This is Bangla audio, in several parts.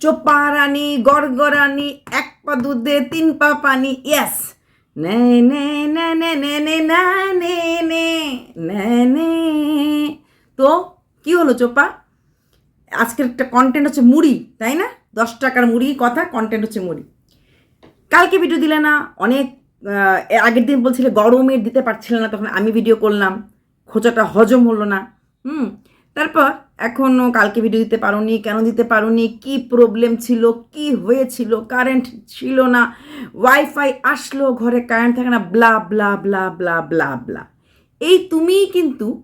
চোপা রানী গড়গড়ানি এক পা দুধে তিন পা পানি ইয়াস নে নে নে নে নে নে না তো কি হলো চোপা আজকের একটা কন্টেন্ট হচ্ছে মুড়ি তাই না দশ টাকার মুড়ি কথা কন্টেন্ট হচ্ছে মুড়ি কালকে ভিডিও দিলে না অনেক আগের দিন বলছিলে গরমের দিতে পারছিলে না তখন আমি ভিডিও করলাম খোঁচাটা হজম হলো না হুম তারপর এখনও কালকে ভিডিও দিতে পারোনি, কেন দিতে পারোনি, কি প্রবলেম ছিল, কি হয়েছিল কারেন্ট ছিল না ওয়াইফাই আসলো, ঘরে কারেন্ট থাকে না blah blah blah blah blah blah এই তুমিই কিন্তু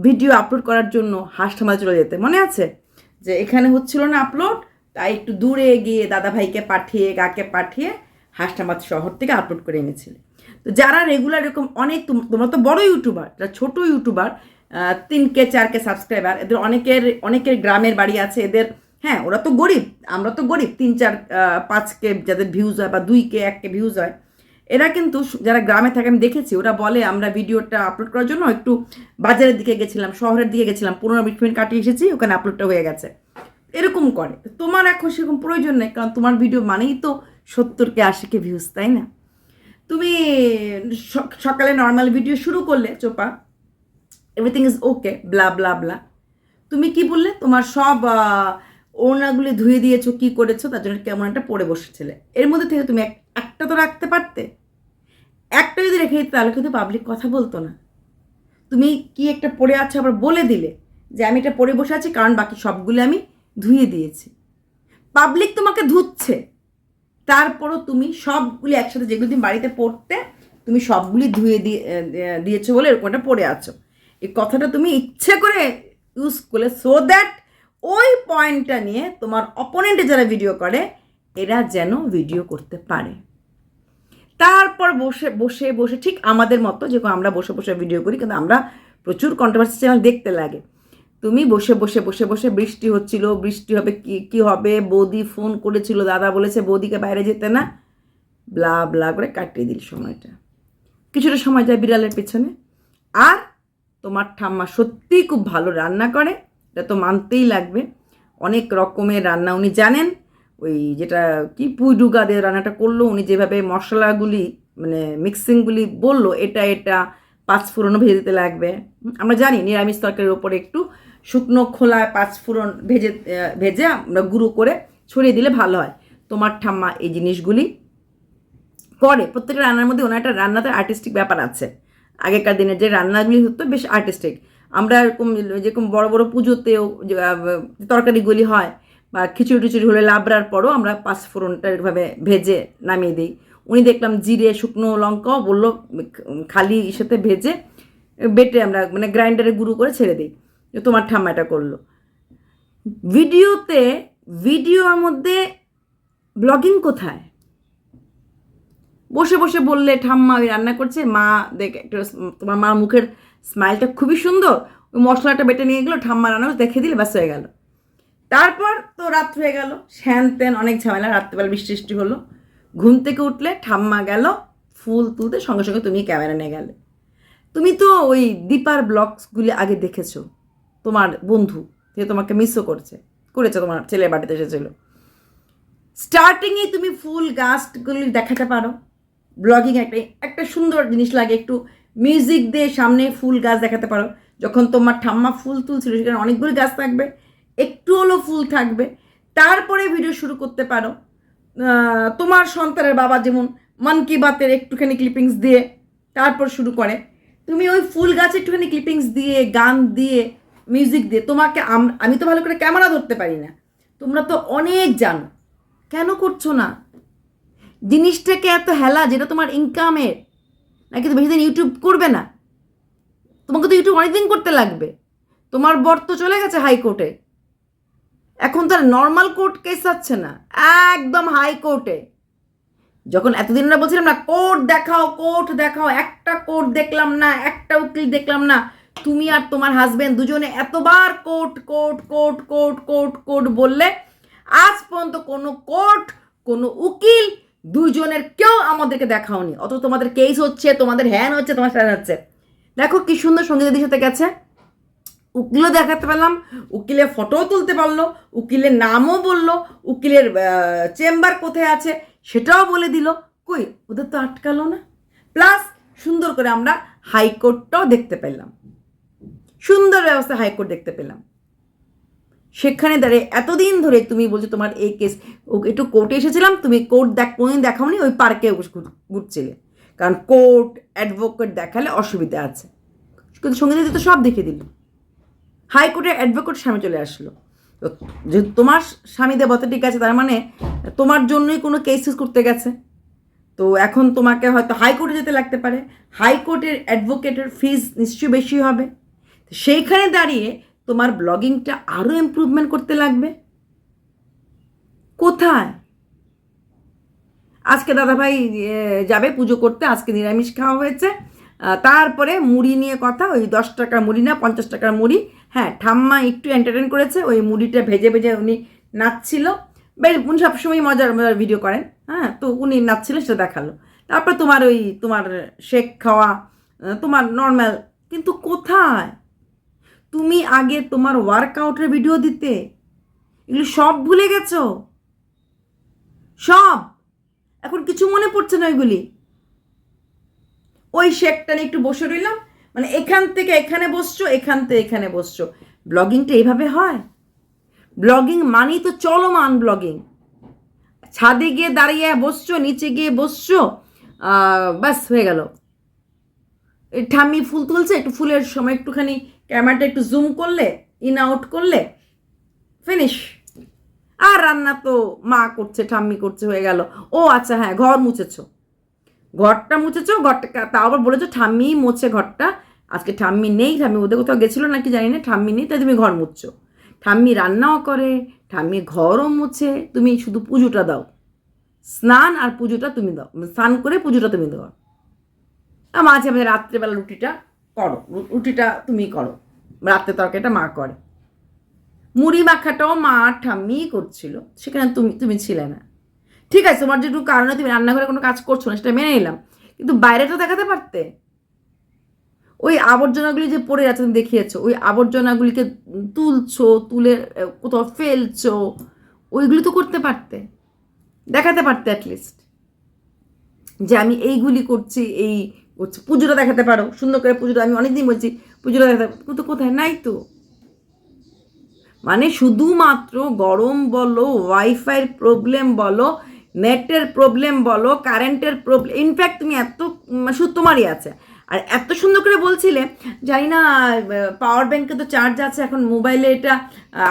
ভিডিও আপলোড করার জন্য হাসঠামাল চলে যেতে। মনে আছে? যে এখানে হচ্ছিল না আপলোড তাই একটু দূরে গিয়ে দাদা ভাইকে পাঠিয়ে, কাকে পাঠিয়ে হাসনাবাদ শহর থেকে আপলোড করে এনেছিলে। তো যারা রেগুলার এরকম, অনেক তোম- তোমরা তো বড় ইউটিউবার যারা ছোট ইউটিউবার তিন কে চার কে সাবস্ক্রাইবার এদের অনেকের অনেকের গ্রামের বাড়ি আছে এদের হ্যাঁ ওরা তো গরিব আমরা তো গরিব। তিন চার আহ, পাঁচ কে যাদের ভিউজ হয় বা দুই কে এক কে ভিউজ হয় এরা কিন্তু যারা গ্রামে থাকে আমি দেখেছি ওরা বলে আমরা ভিডিওটা আপলোড করার জন্য একটু বাজারের দিকে গেছিলাম শহরের দিকে গেছিলাম পনেরো বিশ মিনিট কাটিয়ে এসেছি ওখানে আপলোডটা হয়ে গেছে। এরকম করে। তোমার এখন সেরকম প্রয়োজন নেই কারণ তোমার ভিডিও মানেই তো সত্তর কে আশি কে ভিউজ তাই না? তুমি সকালে নর্মাল ভিডিও শুরু করলে চোপা everything is okay blah blah blah তুমি কি বললে? তোমার সব ওড়নাগুলি ধুয়ে দিয়েছ, কি করেছ? তার জন্য কেমন একটা পড়ে বসেছিলে। এর মধ্যে থেকে তুমি এক- একটা তো রাখতে পারতে। একটা যদি রেখে দিতে, তাহলে কিন্তু পাবলিক কথা বলতো না। তুমি কি একটা পড়ে আছো আবার বলে দিলে যে, আমি এটা পরে বসে আছি, কারণ বাকি সবগুলো আমি ধুয়ে দিয়েছি। পাবলিক তোমাকে ধুচ্ছে। তারপরও তুমি সবগুলি একসাথে যেগুলো তুমি বাড়িতে পড়তে, তুমি সবগুলি ধুয়ে দিয়ে, দিয়েছ বলে এরকম একটা পড়ে আছো। এই কথাটা তুমি ইচ্ছে করে ইউজ করলে সো দ্যাট ওই পয়েন্টটা নিয়ে তোমার অপোনেন্টে যারা ভিডিও করে, এরা যেন ভিডিও করতে পারে। তারপর বসে বসে বসে ঠিক আমাদের মতো যেরকম আমরা বসে বসে ভিডিও করি, কিন্তু আমরা প্রচুর কন্ট্রোভার্সি চ্যানেল দেখতে লাগে। তুমি বসে বসে বসে বসে বৃষ্টি হচ্ছিল, বৃষ্টি হবে কি কি হবে? বৌদি ফোন করেছিল, দাদা বলেছে বৌদিকে বাইরে যেতে না। ব্লা ব্লা করে কাটিয়ে দিল সময়টা। কিছুটা সময় যায় বিড়ালের পেছনে। আর তোমার ঠাম্মা সত্যিই খুব ভালো রান্না করে, এটা তো মানতেই লাগবে। অনেক রকমের রান্না উনি জানেন, ওই যেটা কি পুইডুগা দিয়ে রান্নাটা করল, উনি যেভাবে মশলাগুলি মানে মিক্সিংগুলি বলল, এটা এটা, পাঁচ ফোড়নও ভেজে দিতে লাগবে। আমরা জানি নিরামিষ তরকারির ওপরে একটু শুকনো খোলায় পাঁচ ফোড়ন ভেজে ভেজে আমরা গুঁড়ো করে ছড়িয়ে দিলে ভালো হয়। তোমার ঠাম্মা এই জিনিসগুলি করে। প্রত্যেকটা রান্নার মধ্যে ওনার একটা রান্নাতে আর্টিস্টিক ব্যাপার আছে। আগেকার দিনে যে রান্নাগুলি হতো বেশ আর্টিস্টিক আমরা এরকম যেরকম বড় বড় পুজোতেও তরকারিগুলি হয় বা খিচুড়ি টিচুড়ি হলে লাবড়ার পরও আমরা পাঁচ ফোড়নটা এভাবে ভেজে নামিয়ে দিই। উনি দেখলাম জিরে, শুকনো লঙ্কাও বলল খালি ইসেতে ভেজে বেটে আমরা মানে গ্রাইন্ডারে গুঁড়ো করে ছেড়ে দিই। তোমার ঠাম্মা এটা করল। ভিডিওতে, ভিডিওর মধ্যে ব্লগিং কোথায়? বসে বসে বললে, ঠাম্মা ওই রান্না করছে। মা দেখ, একটা তোমার মার মুখের স্মাইলটা খুবই সুন্দর। ওই মশলাটা বেটে নিয়ে গেলো, ঠাম্মা রান্না দেখে দিলে, ব্যাস হয়ে গেল। তারপর তো রাত হয়ে গেল শ্যান ত্যান, অনেক ঝামেলা, রাত্রেবেলা বৃষ্টি বৃষ্টি হলো। ঘুম থেকে উঠলে ঠাম্মা গেল, ফুল তুলতে, সঙ্গে সঙ্গে তুমি ক্যামেরা নিয়ে গেলে। তুমি তো ওই দীপার ব্লগসগুলি আগে দেখেছ, তোমার বন্ধু, যে তোমাকে মিসও করছে, করেছে, তোমার ছেলের বাড়িতে এসেছিল। স্টার্টিংয়ে তুমি ফুল গাছগুলি দেখাতে পারো। ব্লগিং একটা একটা সুন্দর জিনিস লাগে, একটু মিউজিক দিয়ে সামনে ফুল গাছ দেখাতে পারো। যখন তোমার ঠাম্মা ফুল তুলছিল, সেখানে অনেকগুলো গাছ থাকবে, একটু হলো ফুল থাকবে। তারপরে ভিডিও শুরু করতে পারো। তোমার সন্তানের বাবা যেমন মন কি বাতের একটুখানি ক্লিপিংস দিয়ে তারপর শুরু করে। তুমি ওই ফুল গাছে একটুখানি ক্লিপিংস দিয়ে, গান দিয়ে মিউজিক দিয়ে, তোমাকে আম- তো ভালো করে ক্যামেরা ধরতে পারি না। তোমরা তো অনেক জানো। কেন করছ না? জিনিসটাকে এত হেলা যেটা তোমার ইনকামের নাকি তো বেশি দিন ইউটিউব করবে না? তোমাকে তো ইউটিউব অনেকদিন করতে লাগবে। তোমার বর তো চলে গেছে হাইকোর্টে এখন তার নর্মাল কোর্ট কেস হচ্ছে না। একদম হাইকোর্টে যখন এতদিন আমরা বলছিলাম না কোর্ট দেখাও কোর্ট দেখাও, একটা কোর্ট দেখলাম না, একটা উকিল দেখলাম না, তুমি আর তোমার হাজবেন্ড দুজনে এতবার court court court court court court বললে, আজ পর্যন্ত কোনো কোর্ট কোনো উকিল দুজনের কেউ আমাদেরকে দেখাওনি। অত তোমাদের কেস হচ্ছে, তোমাদের হ্যান হচ্ছে, তোমার স্যান হচ্ছে দেখো কি সুন্দর সঙ্গীতাদির সাথে গেছে। উকিলও দেখাতে পারলাম উকিলের ফটোও তুলতে পারল, উকিলের নামও বলল, উকিলের চেম্বার কোথায় আছে সেটাও বলে দিল। কই, ওদের তো আটকালো না। প্লাস সুন্দর করে আমরা হাইকোর্টটাও দেখতে পেলাম। সুন্দর ব্যবস্থা হাইকোর্ট দেখতে পেলাম। সেখানে দাঁড়িয়ে এতদিন ধরে তুমি বলছো তোমার এই কেস একটু কোর্টে এসেছিলাম, তুমি কোর্ট দেখ, কোনোদিন দেখাওনি, ওই পার্কে ঘুরছিলে। কারণ কোর্ট অ্যাডভোকেট দেখালে অসুবিধা আছে। কিন্তু সংগীত তো সব দেখে দিল। হাইকোর্টের অ্যাডভোকেট স্বামী চলে আসলো। তো যে তোমার স্বামী দেবতা ঠিক আছে, তার মানে তোমার জন্যই কোনো কেসেস করতে গেছে। তো এখন তোমাকে হয়তো হাইকোর্টে যেতে লাগতে পারে। হাইকোর্টের অ্যাডভোকেটের ফিজ নিশ্চয়ই বেশি হবে। সেইখানে দাঁড়িয়ে তোমার ব্লগিংটা আরও ইম্প্রুভমেন্ট করতে লাগবে। কোথায়? আজকে দাদাভাই যাবে পুজো করতে, আজকে নিরামিষ খাওয়া হয়েছে। তারপরে মুড়ি নিয়ে কথা, ওই দশ টাকার মুড়ি না, পঞ্চাশ টাকার মুড়ি। হ্যাঁ ঠাম্মা একটু এন্টারটেন করেছে, ওই মুড়িটা ভেজে ভেজে উনি নাচছিল। বেশ, উনি সবসময় মজার মজার ভিডিও করেন। হ্যাঁ তো উনি নাচছিলেন সেটা দেখাল। তারপর তোমার ওই, তোমার শেক খাওয়া তোমার নর্মাল কিন্তু কোথায়? তুমি আগে তোমার ওয়ার্কআউটের ভিডিও দিতে। এগুলো সব ভুলে গেছো? সব? এখন কিছু মনে পড়ছে না ওইগুলি? ওই শেকটা নিয়ে একটু বসে রইলাম। মানে এখান থেকে এখানে বসছো, এখান থেকে এখানে বসছো। ব্লগিংটা এইভাবে হয়? ব্লগিং মানেই তো চলমান ব্লগিং। ছাদে গিয়ে দাঁড়িয়ে বসছো, নিচে গিয়ে বসছো ব্যাস হয়ে গেল। ঠাম্মি ফুল তুলছে, একটু ফুলের সময় একটুখানি ক্যামেরাটা একটু জুম করলে ইন আউট করলে ফিনিশ আর রান্না তো মা করছে, ঠাম্মি করছে, হয়ে গেল। ও আচ্ছা হ্যাঁ ঘর মুছেছো। ঘরটা মুছেছো, ঘরটা তাও আবার বলেছ ঠাম্মি মুছে ঘরটা। আজকে ঠাম্মি নেই, ঠাম্মি ওদের কোথাও গেছিল নাকি জানি না, ঠাম্মি নেই, তাই তুমি ঘর মুছছো। ঠাম্মি রান্নাও করে, ঠাম্মি ঘরও মুছে, তুমি শুধু পুজোটা দাও। স্নান আর পুজোটা তুমি দাও, স্নান করে পুজোটা তুমি দাও। মাঝে মাঝে রাত্রেবেলা রুটিটা করো রুটিটা তুমি করো। রাত্রে তরকারিটা মা করে। মুড়ি মাখাটাও মা ঠাম্মি করছিল, সেখানে তুমি তুমি ছিলে না। ঠিক আছে, তোমার যেটুকু কারণে তুমি রান্নাঘরে কোনো কাজ করছ না, সেটা মেনে নিলাম। কিন্তু বাইরেটা দেখাতে পারতে? ওই আবর্জনাগুলি যে পড়ে আছে, তুমি দেখিয়েছো, ওই আবর্জনাগুলিকে তুলছো, তুলে কোথাও ফেলছো, ওইগুলি তো করতে পারতে। দেখাতে পারতে অ্যাটলিস্ট যে আমি এইগুলি করছি, এই পুজোটা দেখাতে পারো, সুন্দর করে পুজোটা, আমি অনেকদিন বলছি, পুজোটা দেখাতে কিন্তু কোথায়? নাই তো। মানে শুধুমাত্র গরম বলো ওয়াইফাইয়ের প্রবলেম বলো নেটের প্রবলেম বলো কারেন্টের প্রবলেম ইনফ্যাক্ট তুমি এত শুধু তোমারই আছে। আর এত সুন্দর করে বলছিলে, জানি না, পাওয়ার ব্যাঙ্কে তো চার্জ আছে, এখন মোবাইলে এটা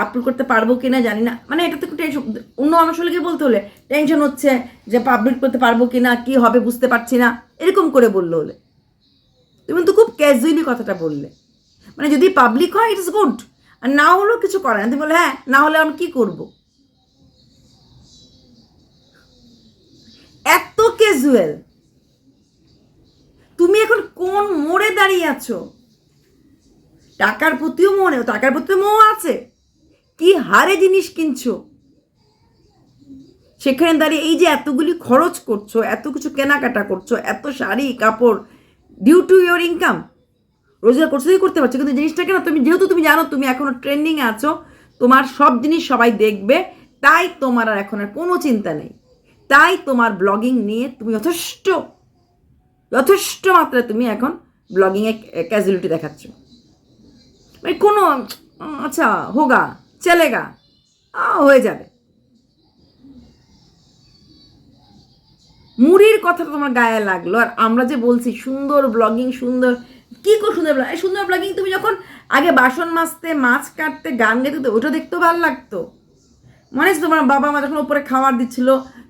আপলোড করতে পারব কি না জানি না। মানে এটা তো একটু টেনশন অন্য মানুষ হলে কি বলতে হলে? টেনশন হচ্ছে যে পাবলিক করতে পারব কি না কী হবে বুঝতে পারছি না, এরকম করে বলল হলে তুমি তো খুব ক্যাজুয়ালি কথাটা বললে। মানে যদি পাবলিক হয় ইট ইস গুড আর না হলেও কিছু করে না। তুমি বলে হ্যাঁ না হলে আমি কী করব? এত ক্যাজুয়াল তুমি এখন কোন মোড়ে দাঁড়িয়ে আছো? টাকার প্রতিও মনে, টাকার প্রতিও মোহ আছে। কি হারে জিনিস কিনছো? সেখানে দাঁড়িয়ে এই যে এতগুলি খরচ করছ, এত কিছু কেনাকাটা করছ, এত শাড়ি, কাপড় ডিউ টু ইয়োর ইনকাম রোজগার করছ করতে পারছ, কিন্তু জিনিসটা কেন তুমি যেহেতু তুমি জানো তুমি এখনও ট্রেন্ডিংয়ে আছো, তোমার সব জিনিস সবাই দেখবে, তাই তোমার আর এখন আর কোনো চিন্তা নেই। তাই তোমার ব্লগিং নিয়ে তুমি যথেষ্ট যথেষ্ট মাত্রায় তুমি এখন ব্লগিংয়ে ক্যাজুয়ালিটি দেখাচ্ছ। মানে কোনো আচ্ছা হোগা, চলেগা হয়ে যাবে। মুড়ির কথা তোমার গায়ে লাগল, আর আমরা যে বলছি সুন্দর ব্লগিং সুন্দর, কি করে সুন্দর ব্লগিং সুন্দর ব্লগিং তুমি যখন আগে বাসন মাজতে, মাছ কাটতে, গান গাইতে ওটা দেখতেও ভালো লাগতো। মনে তোমার বাবা মা যখন উপরে খাবার দিচ্ছিল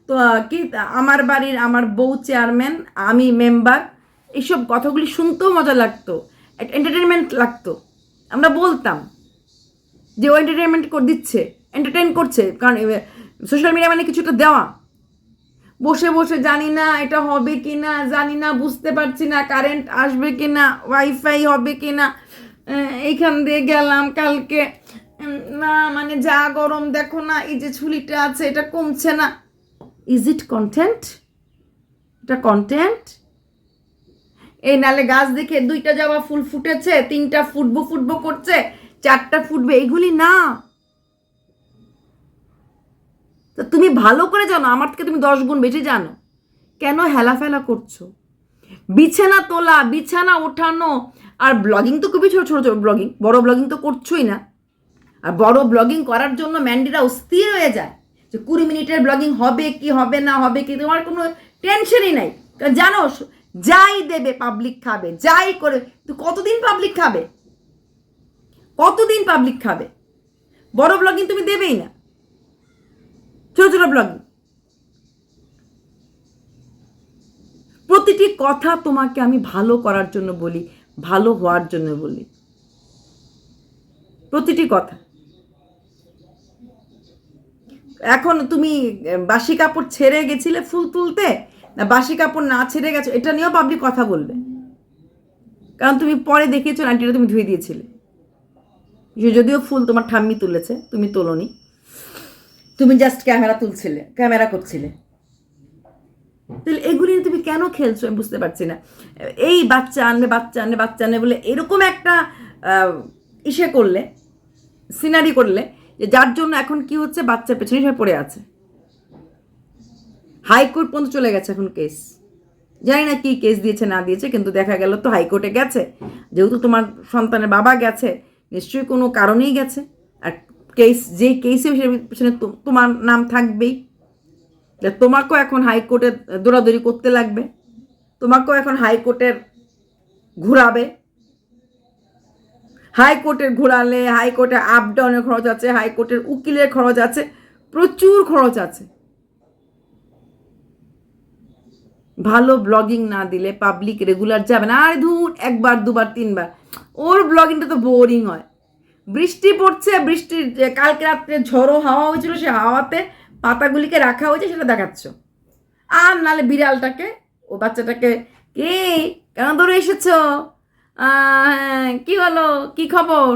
তো কি, আমার বাড়ির আমার বউ চেয়ারম্যান, আমি মেম্বার, এইসব কথাগুলি শুনতেও মজা লাগতো এন্টারটেনমেন্ট লাগতো। আমরা বলতাম যে ও এন্টারটেনমেন্ট দিচ্ছে এন্টারটেন করছে, কারণ সোশ্যাল মিডিয়া মানে কিছুটা দেওয়া। বসে বসে জানি না এটা হবে কি না জানি না, বুঝতে পারছি না কারেন্ট আসবে কি না ওয়াইফাই হবে কি না এইখান দিয়ে গেলাম কালকে না মানে যা গরম দেখো না, এই যে ছুলিটা আছে, এটা কমছে না। ইজ ইট কন্টেন্ট এটা কন্টেন্ট এই নালে গাছ দেখে দুইটা জবা ফুল ফুটেছে, তিনটা ফুটবো ফুটবো করছে, চারটা ফুটবে এইগুলি না। তো তুমি ভালো করে জানো, আমার থেকে তুমি দশ গুণ বেশি জানো। কেন হেলাফেলা করছ? বিছানা তোলা, বিছানা ওঠানো, আর ব্লগিং তো খুবই ছোটো ছোটো ছোটো ব্লগিং, বড় ব্লগিং তো করছোই না। আর বড় ব্লগিং করার জন্য ম্যান্ডিরা অস্থির হয়ে যায়। যে কুড়ি মিনিটের ব্লগিং হবে কি হবে না হবে কি, তোমার কোনো টেনশনই নাই। কারণ জানো, যাই দেবে পাবলিক খাবে, যাই করে তো কতদিন পাবলিক খাবে? কতদিন পাবলিক খাবে? বড় ব্লগিং তুমি দেবেই না। ছোট ছোট ব্লগিং প্রতিটি কথা তোমাকে আমি ভালো করার জন্য বলি, ভালো হওয়ার জন্য বলি। প্রতিটি কথা। এখন তুমি বাসি কাপড় ছেড়ে গেছিলে ফুল তুলতে? না বাসি কাপড় না ছেড়ে গেছো? এটা নিয়েও পাবলিক কথা বলবে। কারণ তুমি পরে দেখিয়েছো আন্টিটা তুমি ধুয়ে দিয়েছিলে। যদিও ফুল তোমার ঠাম্মি তুলেছে, তুমি তোলনি। তুমি জাস্ট ক্যামেরা তুলছিলে ক্যামেরা করছিলে। তাহলে এগুলি নিয়ে তুমি কেন খেলছো আমি বুঝতে পারছি না। এই বাচ্চা আনবে বাচ্চা আনবে বাচ্চা আনবে বলে এরকম একটা ইসে করলে সিনারি করলে যে যার জন্য এখন কি হচ্ছে বাচ্চার পেছনে সবাই পড়ে আছে। হাইকোর্ট পর্যন্ত চলে গেছে এখন কেস জানি না কি কেস দিয়েছে, না দিয়েছে, কিন্তু দেখা গেল তো হাইকোর্টে গেছে। যেহেতু তোমার সন্তানের বাবা গেছে, নিশ্চয়ই কোনো কারণেই গেছে। আর কেস যেই কেসে পেছনে তোমার নাম থাকবেই। তোমাকেও এখন হাইকোর্টে দৌড়াদৌড়ি করতে লাগবে। তোমাকেও এখন হাইকোর্টের ঘোরাবে। হাইকোর্টের ঘোরালে হাইকোর্টে আপ ডাউনের খরচ আছে, হাইকোর্টের উকিলের খরচ আছে, প্রচুর খরচ আছে। ভালো ব্লগিং না দিলে পাবলিক রেগুলার যাবে না। আরে ধুর, একবার, দুবার, তিনবার। ওর ব্লগিংটা তো বোরিং হয়। বৃষ্টি পড়ছে, বৃষ্টির কালকে রাত্রে ঝড়ো হাওয়া হয়েছিল, সে হাওয়াতে পাতাগুলিকে রাখা হয়েছে, সেটা দেখাচ্ছ। আর নালে বিড়ালটাকে, ও বাচ্চাটাকে, কে? কেন ধরে এসেছ? কি হলো? কি খবর?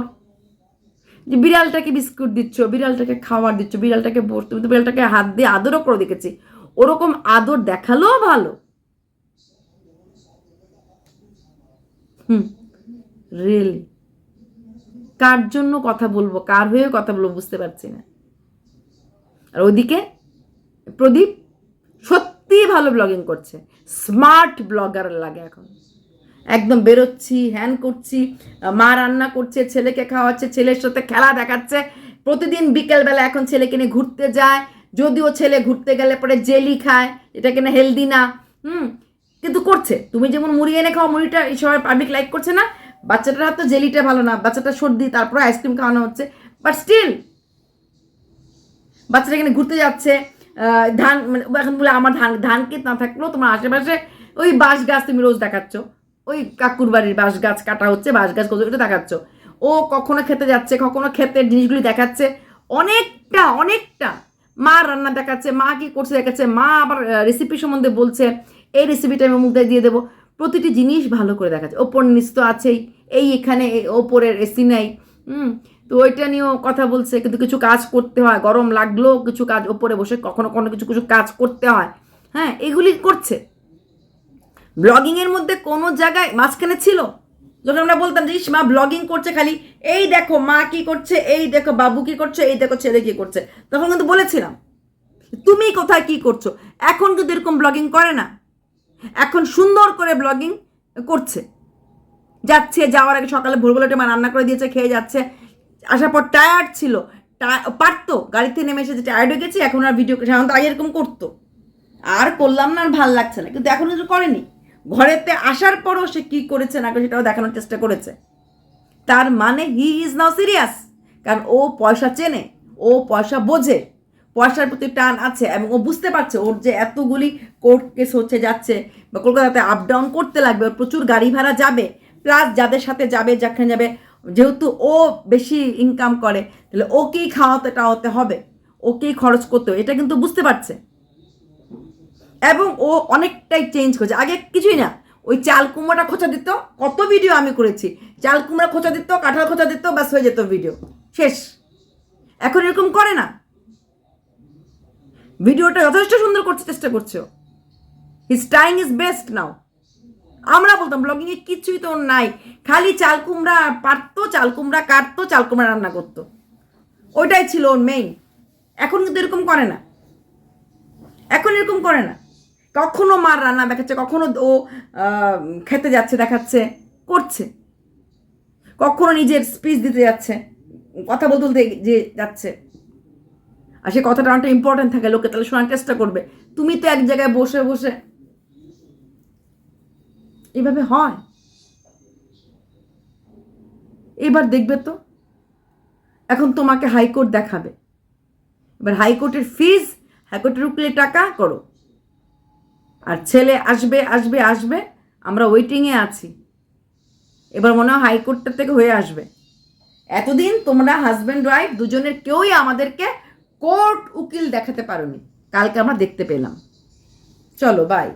যে বিড়ালটাকে বিস্কুট দিচ্ছ, বিড়ালটাকে খাবার দিচ্ছ, বিড়ালটাকে বস তুমি তো বিড়ালটাকে হাত দিয়ে আদরও করে দেখেছি। ওরকম আদর দেখালেও ভালো। হুম রিয়েলি কার জন্য কথা বলব? কার হয়ে কথা বলব বুঝতে পারছি না। আর ওদিকে প্রদীপ সত্যি ভালো ব্লগিং করছে। স্মার্ট ব্লগার লাগে এখন। একদম বেরোচ্ছি, হ্যান করছি মা রান্না করছে, ছেলেকে খাওয়াচ্ছে, ছেলের সাথে খেলা দেখাচ্ছে। প্রতিদিন বিকেলবেলা এখন ছেলেকে নিয়ে ঘুরতে যায়, যদিও ছেলে ঘুরতে গেলে পরে জেলি খায়, এটা কিনা হেলদি না, হুম, কিন্তু করছে। তুমি যেমন মুড়ি এনে খাও, মুড়িটা এই সময় পাবলিক লাইক করছে না, বাচ্চাটার হাতে জেলিটা ভালো না, বাচ্চাটা সর্দি, তারপরে আইসক্রিম খাওয়ানো হচ্ছে বাট স্টিল বাচ্চারা এখানে ঘুরতে যাচ্ছে ধান মানে এখন বলে আমার ধান ধান ক্ষেত না থাকলেও তোমার আশেপাশে ওই বাঁশ গাছ তুমি রোজ দেখাচ্ছ। ওই কাকুর বাড়ির বাঁশ গাছ কাটা হচ্ছে, বাঁশ গাছ কত দেখাচ্ছ। ও কখনো খেতে যাচ্ছে, কখনো ক্ষেতের জিনিসগুলি দেখাচ্ছে, অনেকটা অনেকটা। মা রান্না দেখাচ্ছে, মা কি করছে দেখাচ্ছে, মা আবার রেসিপি সম্বন্ধে বলছে, এই রেসিপিটা আমি মুখে দিয়ে দেবো। প্রতিটি জিনিস ভালো করে দেখাচ্ছে। ওপর নিচ তো আছেই, এই এখানে ওপরের এসি নেই, হুম। তো ওইটা নিয়েও কথা বলছে, কিন্তু কিছু কাজ করতে হয়, গরম লাগলেও কিছু কাজ ওপরে বসে, কখনো কখনো কিছু কিছু কাজ করতে হয়। হ্যাঁ এগুলি করছে। ব্লগিংয়ের মধ্যে কোনো জায়গায় মাঝখানে ছিল? যখন আমরা বলতাম যে ইস, মা ব্লগিং করছে খালি। এই দেখো মা কি করছে এই দেখো বাবু কি করছে এই দেখো ছেলে কি করছে। তখন কিন্তু বলেছিলাম তুমি কোথায় কি করছ? এখন কিন্তু এরকম ব্লগিং করে না এখন সুন্দর করে ব্লগিং করছে। যাচ্ছে যাওয়ার আগে সকালে ভোরবেলা উঠে মা রান্না করে দিয়েছে খেয়ে যাচ্ছে। আসার পর টায়ার্ড ছিল। পারতো গাড়িতে নেমে এসে যে টায়ার্ড হয়ে গেছে এখন আর ভিডিও সাধারণত আগে এরকম করতো। আর করলাম না আর ভালো লাগছে না। কিন্তু এখন কিছু করেনি। ঘরেতে আসার পরও সে কী করেছে না সেটাও দেখানোর চেষ্টা করেছে। তার মানে হি ইজ নাও সিরিয়াস কারণ ও পয়সা চেনে, ও পয়সা বোঝে, পয়সার প্রতি টান আছে এবং ও বুঝতে পারছে ওর যে এতগুলি কোর্ট কেস হচ্ছে যাচ্ছে বা কলকাতাতে আপ ডাউন করতে লাগবে প্রচুর গাড়ি ভাড়া যাবে প্লাস যাদের সাথে যাবে, যেখানে যাবে, যেহেতু ও বেশি ইনকাম করে, তাহলে ওকেই খাওয়াতে টাওয়াতে হবে, ওকেই খরচ করতে এটা কিন্তু বুঝতে পারছে। এবং ও অনেকটাই চেঞ্জ করেছে। আগে কিছুই না, ওই চাল কুমড়োটা খোঁচা দিত, কত ভিডিও আমি করেছি। চাল কুমড়া খোঁচা দিত, কাঁঠাল খোঁচা দিত, ব্যাস হয়ে যেত ভিডিও শেষ। এখন এরকম করে না। ভিডিওটা যথেষ্ট সুন্দর করতে চেষ্টা করছ his time is best now আমরা বলতাম ব্লগিংয়ে কিছুই তো নাই। খালি চাল কুমড়া পারতো, চাল কুমড়া কাটতো, চাল কুমড়া রান্না করতো। ওইটাই ছিল ওর মেইন এখন কিন্তু এরকম করে না। এখন এরকম করে না। কখনো মার রান্না দেখাচ্ছে, কখনো ও খেতে যাচ্ছে, দেখাচ্ছে, করছে। কখনো নিজের স্পিচ দিতে যাচ্ছে, কথা বলতে বলতে যে যাচ্ছে। আর সে কথাটা অনেকটা ইম্পর্টেন্ট থাকে লোকে, তাহলে শোনার চেষ্টা করবে। তুমি তো এক জায়গায় বসে বসে এভাবে হয়। এবার দেখবে তো, এখন তোমাকে হাইকোর্ট দেখাবে। এবার হাইকোর্টের ফিজ হাইকোর্টের উকিলের টাকা করো। আর ছেলে আসবে আসবে আসবে, আমরা ওয়েটিংয়ে আছি। এবার মনে হয় হাইকোর্টটা থেকে হয়ে আসবে। এতদিন তোমরা হাজব্যান্ড ওয়াইফ দুজনের কেউই আমাদেরকে কোর্ট উকিল দেখাতে পারোনি। কালকে আমরা দেখতে পেলাম। চলো বাই